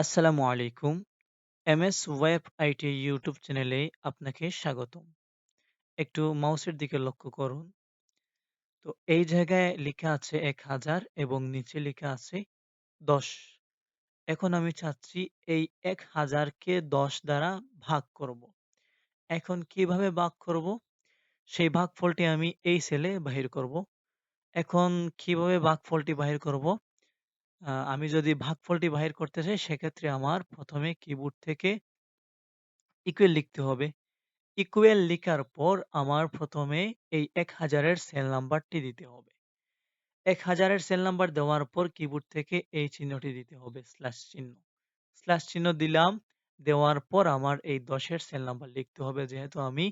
আসসালামু আলাইকুম। MS web IT YouTube চ্যানেলে আপনাকে স্বাগতম। একটু মাউসের দিকে লক্ষ্য করুন। তো এই জায়গায় লিখা আছে ১০০০ এবং নিচে লিখা আছে ১০। এখন আমি চাচ্ছি এই এক হাজারকে দশ দ্বারা ভাগ করব। এখন কীভাবে ভাগ করব? সেই ভাগফলটি আমি এই সেলে বাহির করব। এখন কীভাবে ভাগফলটি বাহির করব? আমি যদি ভাগফলটি বাহির করতে চাই সেক্ষেত্রে আমার প্রথমে কিবোর্ড থেকে ইকুয়াল লিখতে হবে। ইকুয়াল লিখার পর আমার প্রথমে এই ১০০০ এর সেল নাম্বারটি দিতে হবে। ১০০০ এর সেল নাম্বার দেওয়ার পর কিবোর্ড থেকে এই চিহ্নটি দিতে হবে স্ল্যাশ চিহ্ন। স্ল্যাশ চিহ্ন দিলাম, দেওয়ার পর আমার এই ১০ এর সেল নাম্বার লিখতে হবে। যেহেতু আমি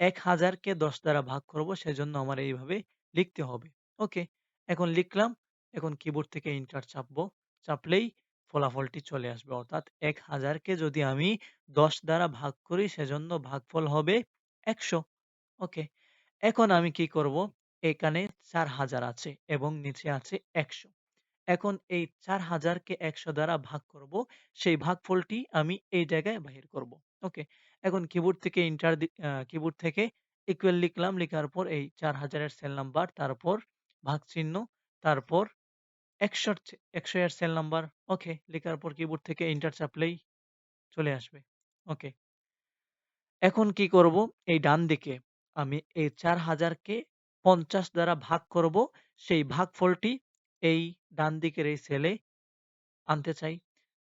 ১০০০ কে ১০ দ্বারা ভাগ করব সেজন্য আমার এইভাবে লিখতে হবে। ওকে, এখন লিখলাম। এখন কিবোর্ড থেকে এন্টার চাপবো। চাপলেই ফলাফলটি চলে আসবে। অর্থাৎ ১০০০ কে যদি আমি ১০ দ্বারা ভাগ করি সেজন্য ভাগফল হবে ১০০। ওকে, এখন আমি কি করব? এখানে ৪০০০ আছে এবং নিচে আছে ১০০। এখন এই ৪০০০ কে ১০০ দ্বারা ভাগ করব। সেই ভাগফলটি আমি এই জায়গায় বাহির করব। ওকে, এখন কিবোর্ড থেকে ইন্টার কিবোর্ড থেকে ইকুয়াল লিখলাম। লিখার পর এই চার হাজারের সেল নাম্বার, তারপর ভাগ চিহ্ন, তারপর ১০০ চে ১০০ এর সেল নাম্বার। ওকে, লিখার পর কিবোর্ড থেকে এন্টার চাপলেই চলে আসবে। ওকে। এখন কি করব? এই ডান দিকে আমি এই ৪০০০ কে ৫০ দ্বারা ভাগ করব। সেই ভাগফলটি এই ডান দিকের এই সেলে আনতে চাই।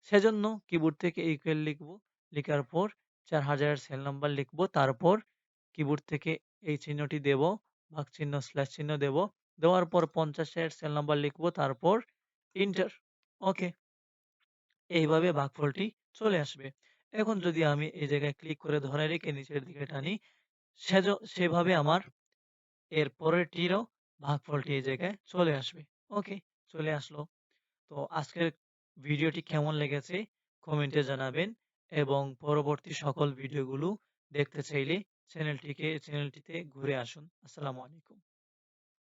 সেজন্য কিবোর্ড থেকে ইকুয়াল লিখব। লিখার পর ৪০০০ এর সেল নাম্বার লিখব। তারপর কিবোর্ড থেকে এই চিহ্নটি দেব। ভাগ চিহ্ন স্ল্যাশ চিহ্ন দেব। দেওয়ার পর ৫০ এর সেল নাম্বার লিখব। তারপর এন্টার। ওকে। এইভাবে ভাগফলটি চলে আসবে। এখন যদি আমি এই জায়গায় ক্লিক করে ধরে রেখে নিচের দিকে টানি, সেজ সেভাবে আমার এর পরেরটিরও ভাগফলটি এই জায়গায় চলে আসবে। ওকে, চলে আসলো। তো আজকের ভিডিওটি কেমন লেগেছে কমেন্টে জানাবেন এবং পরবর্তী সকল ভিডিওগুলো দেখতে চাইলে চ্যানেলটিকে চ্যানেলটিতে ঘুরে আসুন। আসসালামু আলাইকুম।